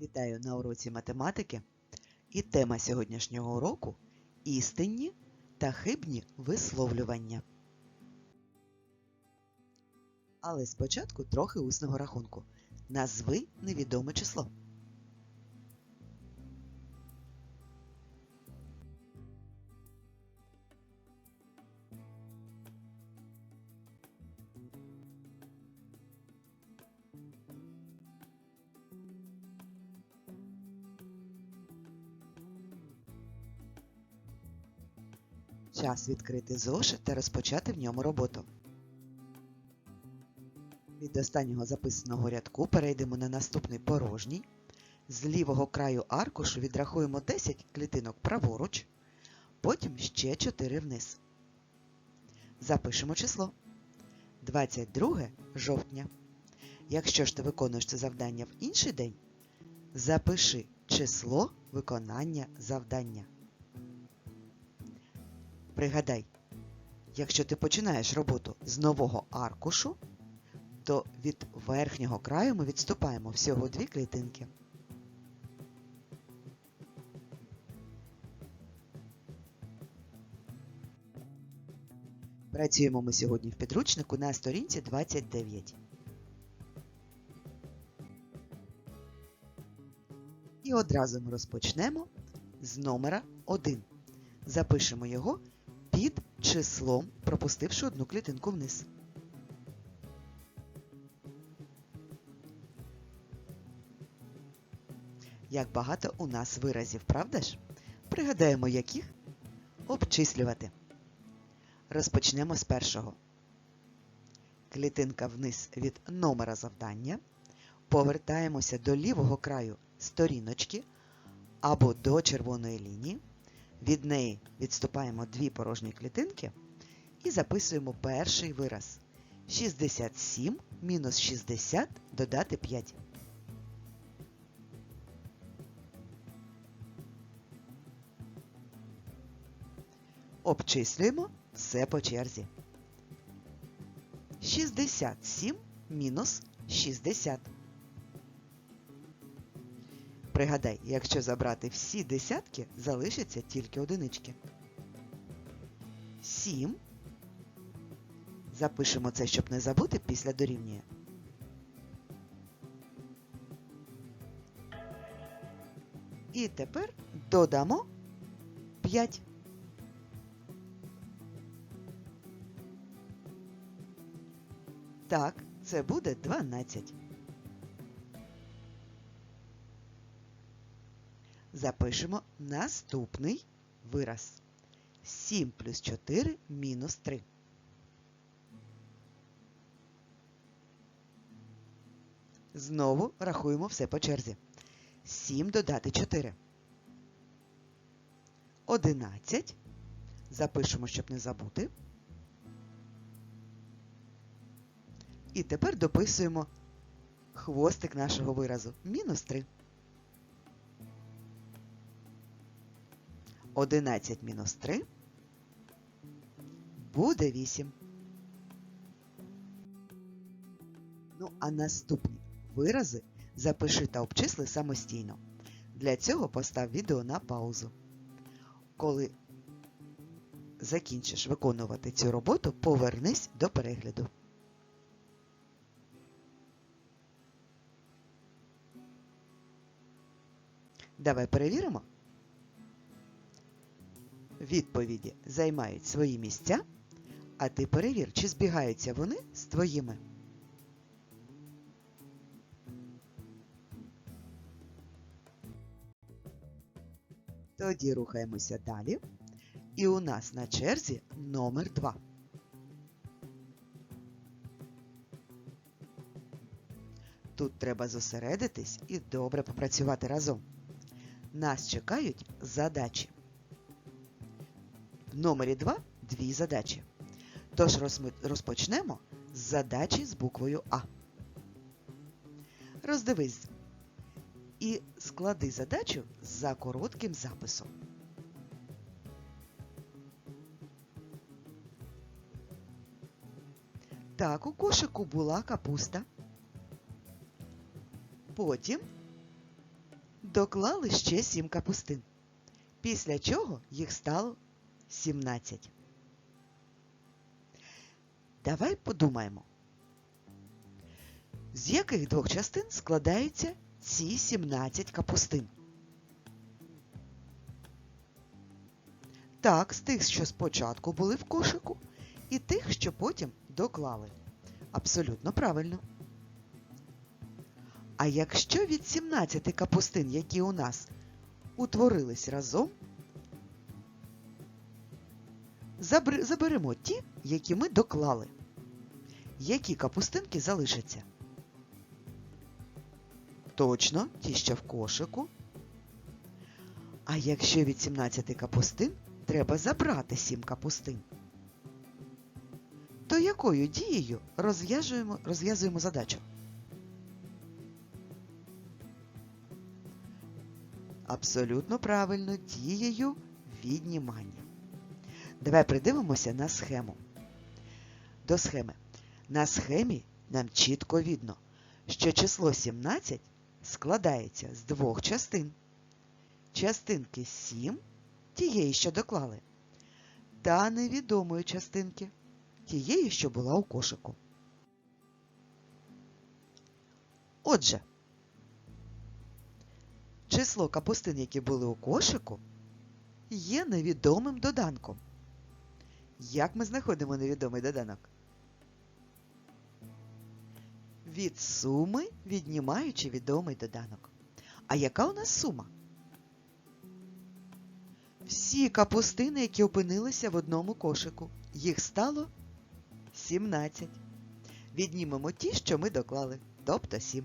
Вітаю на уроці математики. І тема сьогоднішнього уроку істинні та хибні висловлювання. Але спочатку трохи усного рахунку. Назви невідоме число. Час відкрити зошит та розпочати в ньому роботу. Від останнього записаного рядку перейдемо на наступний порожній. З лівого краю аркушу відрахуємо 10 клітинок праворуч, потім ще 4 вниз. Запишемо число 22 жовтня. Якщо ж ти виконуєш це завдання в інший день, запиши число виконання завдання. Пригадай, якщо ти починаєш роботу з нового аркушу, то від верхнього краю ми відступаємо всього дві клітинки. Працюємо ми сьогодні в підручнику на сторінці 29. І одразу ми розпочнемо з номера 1. Запишемо його під числом, пропустивши одну клітинку вниз. Як багато у нас виразів, правда ж? Пригадаємо, яких обчислювати. Розпочнемо з першого. Клітинка вниз від номера завдання. Повертаємося до лівого краю сторіночки або до червоної лінії. Від неї відступаємо дві порожні клітинки і записуємо перший вираз. 67 мінус 60 додати 5. Обчислюємо все по черзі. 67 мінус 60. Пригадай, якщо забрати всі десятки, залишиться тільки одинички. 7. Запишемо це, щоб не забути після дорівнює. І тепер додамо 5. Так, це буде 12. Запишемо наступний вираз. 7 плюс 4 мінус 3. Знову рахуємо все по черзі. 7 додати 4. 11. Запишемо, щоб не забути. І тепер дописуємо хвостик нашого виразу. Мінус 3. 11 мінус 3 буде 8. Ну, а наступні вирази запиши та обчисли самостійно. Для цього постав відео на паузу. Коли закінчиш виконувати цю роботу, повернись до перегляду. Давай перевіримо. Відповіді займають свої місця, а ти перевір, чи збігаються вони з твоїми. Тоді рухаємося далі. І у нас на черзі номер 2. Тут треба зосередитись і добре попрацювати разом. Нас чекають задачі. Номері 2 дві задачі. Тож розпочнемо з задачі з буквою А. Роздивись і склади задачу за коротким записом. Так, у кошику була капуста. Потім доклали ще 7 капустин, після чого їх стало 17. Давай подумаємо, з яких двох частин складаються ці 17 капустин? Так, з тих, що спочатку були в кошику, і тих, що потім доклали. Абсолютно правильно. А якщо від 17 капустин, які у нас утворились разом, заберемо ті, які ми доклали, які капустинки залишаться? Точно, ті, що в кошику. А якщо від 17 капустин треба забрати 7 капустин, то якою дією розв'язуємо, розв'язуємо задачу? Абсолютно правильно дією віднімання. Давай придивимося на схему. До схеми. На схемі нам чітко видно, що число 17 складається з двох частин. Частинки 7 тієї, що доклали, та невідомої частинки тієї, що була у кошику. Отже, число капустин, які були у кошику, є невідомим доданком. Як ми знаходимо невідомий доданок? Від суми віднімаючи відомий доданок. А яка у нас сума? Всі капустини, які опинилися в одному кошику. Їх стало 17. Віднімемо ті, що ми доклали, тобто 7.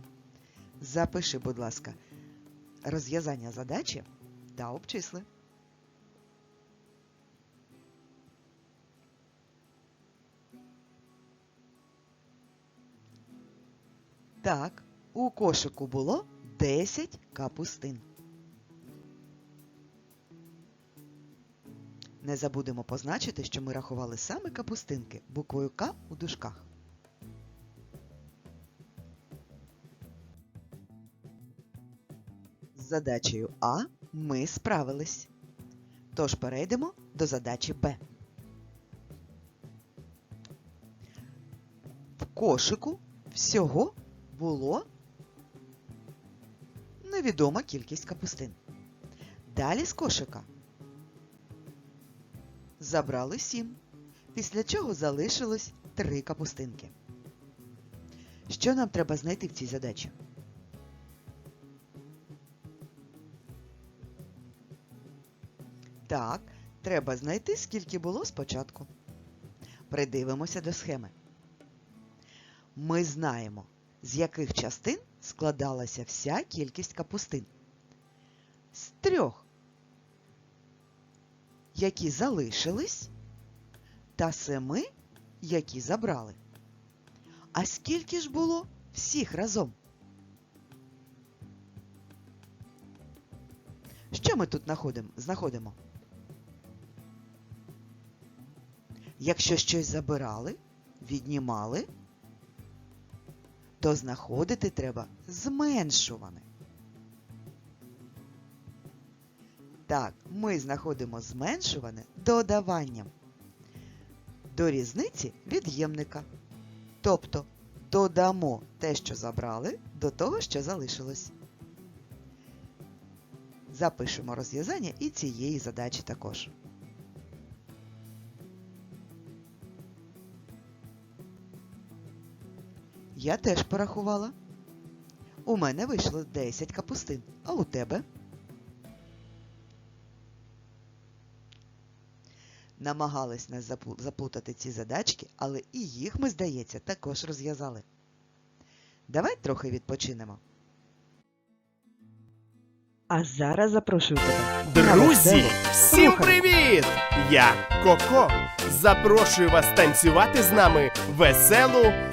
Запиши, будь ласка, розв'язання задачі та обчисли. Так, у кошику було 10 капустин. Не забудемо позначити, що ми рахували саме капустинки буквою К у дужках. З задачею А ми справились. Тож перейдемо до задачі Б. В кошику всього було невідома кількість капустин. Далі з кошика забрали сім, після чого залишилось три капустинки. Що нам треба знайти в цій задачі? Так, треба знайти, скільки було спочатку. Придивимося до схеми. Ми знаємо, з яких частин складалася вся кількість капустин. З трьох, які залишились, та семи, які забрали. А скільки ж було всіх разом? Що ми тут знаходимо? Якщо щось забирали, віднімали, то знаходити треба зменшуване. Так, ми знаходимо зменшуване додаванням до різниці від'ємника. Тобто додамо те, що забрали, до того, що залишилось. Запишемо розв'язання і цієї задачі також. Я теж порахувала. У мене вийшло 10 капустин, а у тебе? Намагались нас заплутати ці задачки, але і їх ми, здається, також розв'язали. Давай трохи відпочинемо. А зараз запрошую тебе. Друзі, всім привіт! Я Коко. Запрошую вас танцювати з нами веселу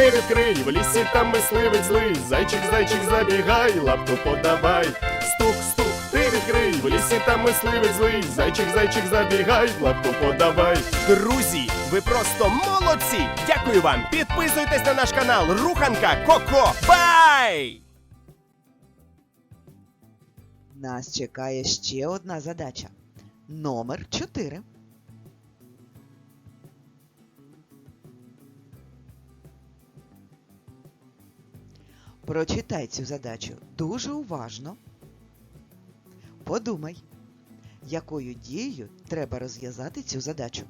ти відкрий, в лісі там мисливець злий, зайчик, зайчик, забігай, лапку подавай. Стук, стук, ти відкрий, в лісі там мисливець злий, зайчик, зайчик, забігай, лапку подавай. Друзі, ви просто молодці! Дякую вам! Підписуйтесь на наш канал Руханка Коко. Бай! Нас чекає ще одна задача. Номер 4. Прочитай цю задачу дуже уважно. Подумай, якою дією треба розв'язати цю задачу.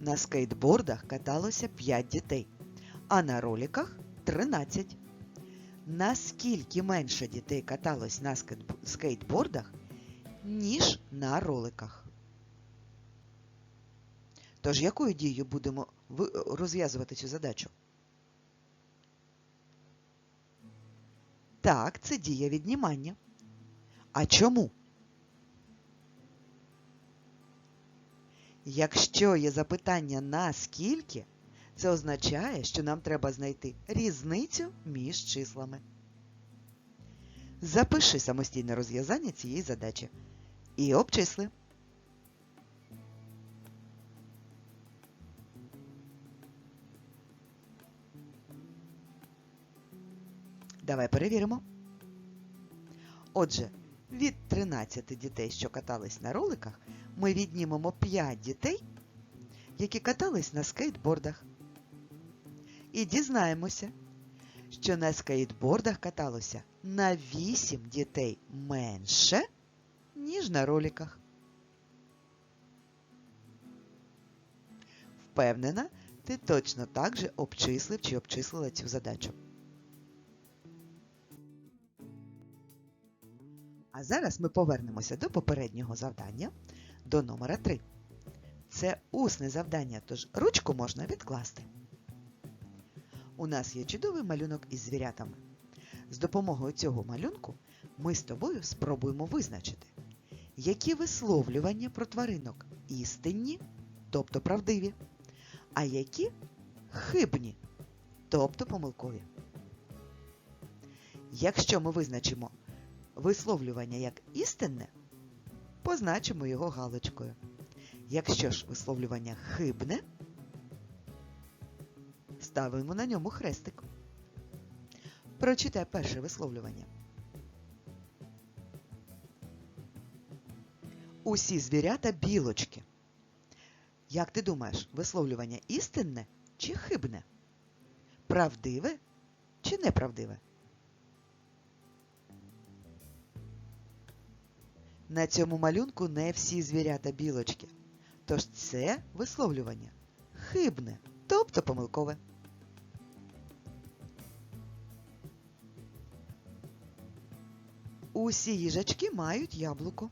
На скейтбордах каталося 5 дітей, а на роликах 13. Наскільки менше дітей каталось на скейтбордах, ніж на роликах? Тож якою дією будемо розв'язувати цю задачу? Так, це дія віднімання. А чому? Якщо є запитання на скільки, це означає, що нам треба знайти різницю між числами. Запиши самостійне розв'язання цієї задачі і обчисли. Давай перевіримо. Отже, від 13 дітей, що катались на роликах, ми віднімемо 5 дітей, які катались на скейтбордах. І дізнаємося, що на скейтбордах каталося на 8 дітей менше, ніж на роликах. Впевнена, ти точно так же обчислив чи обчислила цю задачу. Зараз ми повернемося до попереднього завдання, до номера 3. Це усне завдання, тож ручку можна відкласти. У нас є чудовий малюнок із звірятами. З допомогою цього малюнку ми з тобою спробуємо визначити, які висловлювання про тваринок істинні, тобто правдиві, а які хибні, тобто помилкові. Якщо ми визначимо висловлювання як істинне, позначимо його галочкою. Якщо ж висловлювання хибне, ставимо на ньому хрестик. Прочитай перше висловлювання. Усі звірята білочки. Як ти думаєш, висловлювання істинне чи хибне? Правдиве чи неправдиве? На цьому малюнку не всі звірята білочки. Тож це висловлювання хибне, тобто помилкове. Усі їжачки мають яблуко.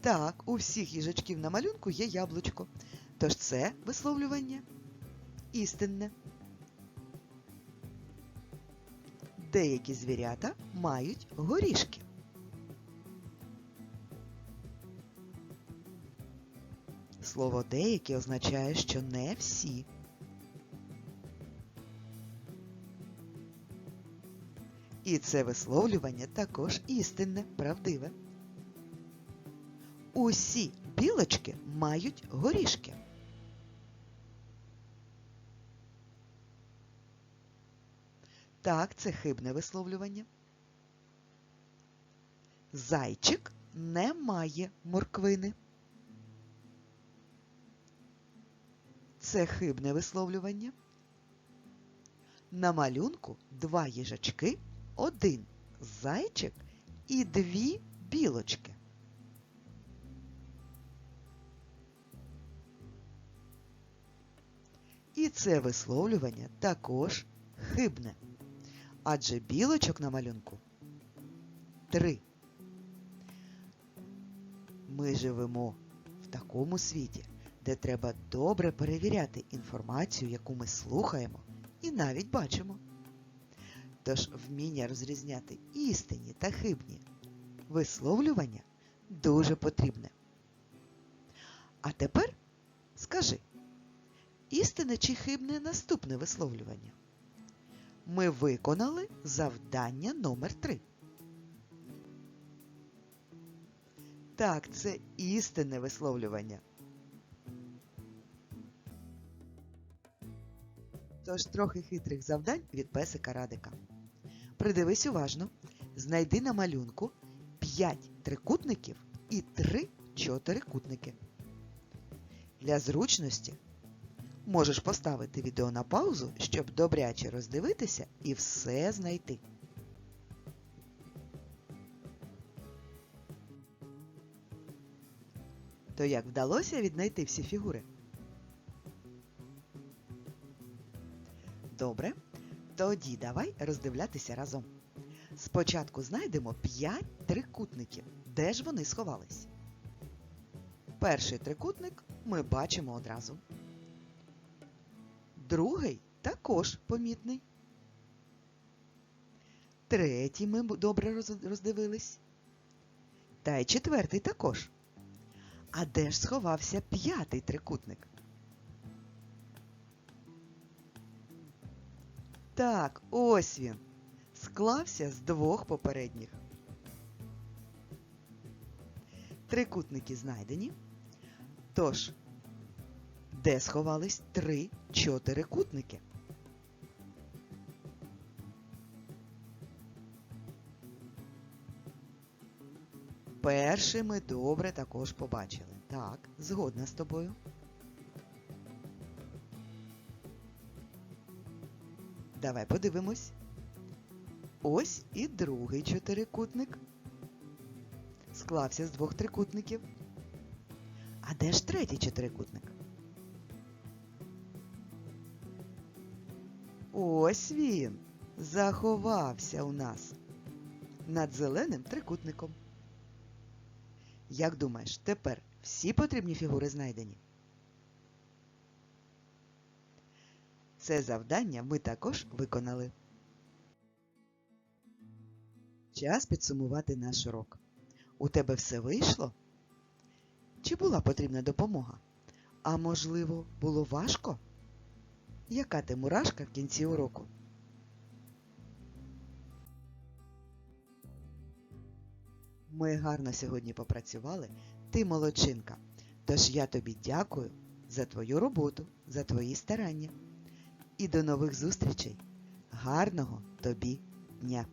Так, у всіх їжачків на малюнку є яблучко. Тож це висловлювання істинне. Деякі звірята мають горішки. Слово деякі означає, що не всі. І це висловлювання також істинне, правдиве. Усі білочки мають горішки. Так, це хибне висловлювання. Зайчик не має морквини. Це хибне висловлювання. На малюнку два їжачки, один зайчик і дві білочки. І це висловлювання також хибне. Адже білочок на малюнку три. Ми живемо в такому світі, де треба добре перевіряти інформацію, яку ми слухаємо і навіть бачимо. Тож вміння розрізняти істинні та хибні висловлювання дуже потрібне. А тепер скажи, істинне чи хибне наступне висловлювання? Ми виконали завдання номер 3 Так, це істинне висловлювання. Тож трохи хитрих завдань від песика Радика. Придивись уважно, знайди на малюнку 5 трикутників і 3 чотирикутники. Для зручності можеш поставити відео на паузу, щоб добряче роздивитися і все знайти. То як вдалося віднайти всі фігури? Добре. Тоді давай роздивлятися разом. Спочатку знайдемо 5 трикутників. Де ж вони сховались? Перший трикутник ми бачимо одразу. Другий також помітний. Третій ми добре роздивились. Та й четвертий також. А де ж сховався п'ятий трикутник? Так, ось він. Склався з двох попередніх. Трикутники знайдені. Тож, де сховались три чотирикутники? Перший ми добре також побачили. Так, згодна з тобою. Давай подивимось. Ось і другий чотирикутник. Склався з двох трикутників. А де ж третій чотирикутник? Ось він заховався у нас над зеленим трикутником. Як думаєш, тепер всі потрібні фігури знайдені? Це завдання ми також виконали. Час підсумувати наш урок. У тебе все вийшло? Чи була потрібна допомога? А можливо, було важко? Яка ти мурашка в кінці уроку? Ми гарно сьогодні попрацювали. Ти молодчинка. Тож я тобі дякую за твою роботу, за твої старання. І до нових зустрічей. Гарного тобі дня!